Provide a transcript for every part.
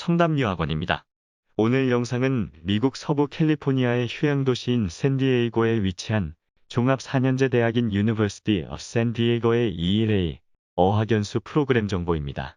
청담유학원입니다. 오늘 영상은 미국 서부 캘리포니아의 휴양도시인 샌디에이고에 위치한 종합 4년제 대학인 유니버시티 of 샌디에이고의 ELA 어학연수 프로그램 정보입니다.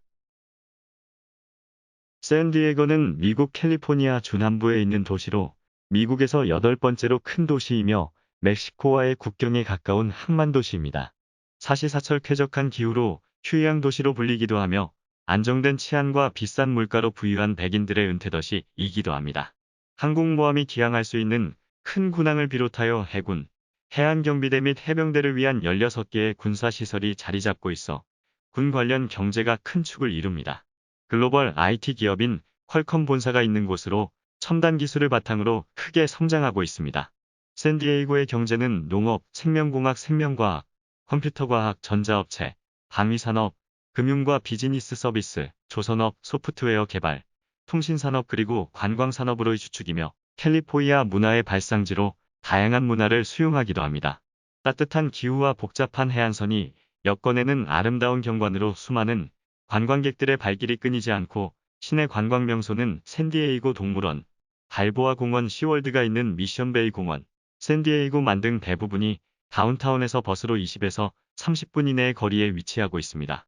샌디에이고는 미국 캘리포니아 중남부에 있는 도시로 미국에서 여덟 번째로 큰 도시이며 멕시코와의 국경에 가까운 항만 도시입니다. 사시사철 쾌적한 기후로 휴양 도시로 불리기도 하며 안정된 치안과 비싼 물가로 부유한 백인들의 은퇴도시이기도 합니다. 항공모함이 기항할 수 있는 큰 군항을 비롯하여 해군, 해안경비대 및 해병대를 위한 16개의 군사시설이 자리 잡고 있어 군 관련 경제가 큰 축을 이룹니다. 글로벌 IT 기업인 퀄컴 본사가 있는 곳으로 첨단 기술을 바탕으로 크게 성장하고 있습니다. 샌디에이고의 경제는 농업, 생명공학, 생명과학, 컴퓨터과학, 전자업체, 방위산업, 금융과 비즈니스 서비스, 조선업, 소프트웨어 개발, 통신산업 그리고 관광산업으로의 주축이며 캘리포니아 문화의 발상지로 다양한 문화를 수용하기도 합니다. 따뜻한 기후와 복잡한 해안선이 여권에는 아름다운 경관으로 수많은 관광객들의 발길이 끊이지 않고 시내 관광 명소는 샌디에이고 동물원, 발보아 공원 시월드가 있는 미션베이 공원, 샌디에이고 만 등 대부분이 다운타운에서 버스로 20에서 30분 이내의 거리에 위치하고 있습니다.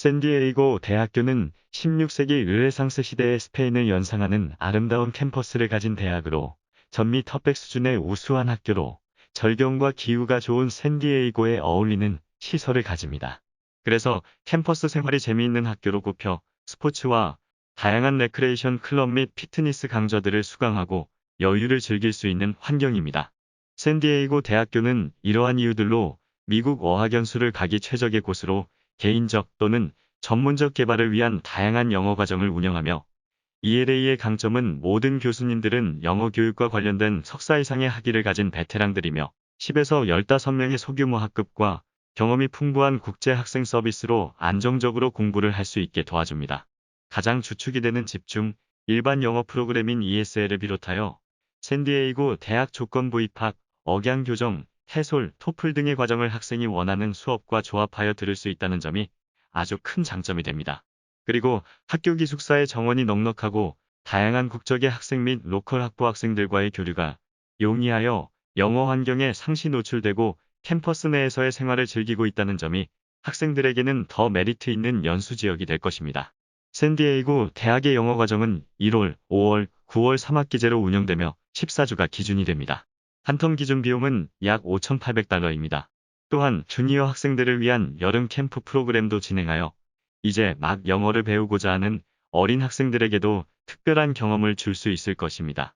샌디에이고 대학교는 16세기 르네상스 시대의 스페인을 연상하는 아름다운 캠퍼스를 가진 대학으로 전미 터백 수준의 우수한 학교로 절경과 기후가 좋은 샌디에이고에 어울리는 시설을 가집니다. 그래서 캠퍼스 생활이 재미있는 학교로 꼽혀 스포츠와 다양한 레크레이션 클럽 및 피트니스 강좌들을 수강하고 여유를 즐길 수 있는 환경입니다. 샌디에이고 대학교는 이러한 이유들로 미국 어학연수를 가기 최적의 곳으로 개인적 또는 전문적 개발을 위한 다양한 영어 과정을 운영하며 ELA의 강점은 모든 교수님들은 영어 교육과 관련된 석사 이상의 학위를 가진 베테랑들이며 10에서 15명의 소규모 학급과 경험이 풍부한 국제 학생 서비스로 안정적으로 공부를 할 수 있게 도와줍니다. 가장 주축이 되는 집중, 일반 영어 프로그램인 ESL을 비롯하여 샌디에이고 대학 조건부 입학, 억양 교정, 해솔, 토플 등의 과정을 학생이 원하는 수업과 조합하여 들을 수 있다는 점이 아주 큰 장점이 됩니다. 그리고 학교 기숙사의 정원이 넉넉하고 다양한 국적의 학생 및 로컬 학부 학생들과의 교류가 용이하여 영어 환경에 상시 노출되고 캠퍼스 내에서의 생활을 즐기고 있다는 점이 학생들에게는 더 메리트 있는 연수 지역이 될 것입니다. 샌디에이고 대학의 영어 과정은 1월, 5월, 9월 3학기제로 운영되며 14주가 기준이 됩니다. 한텀 기준 비용은 약 5,800달러입니다. 또한 주니어 학생들을 위한 여름 캠프 프로그램도 진행하여 이제 막 영어를 배우고자 하는 어린 학생들에게도 특별한 경험을 줄 수 있을 것입니다.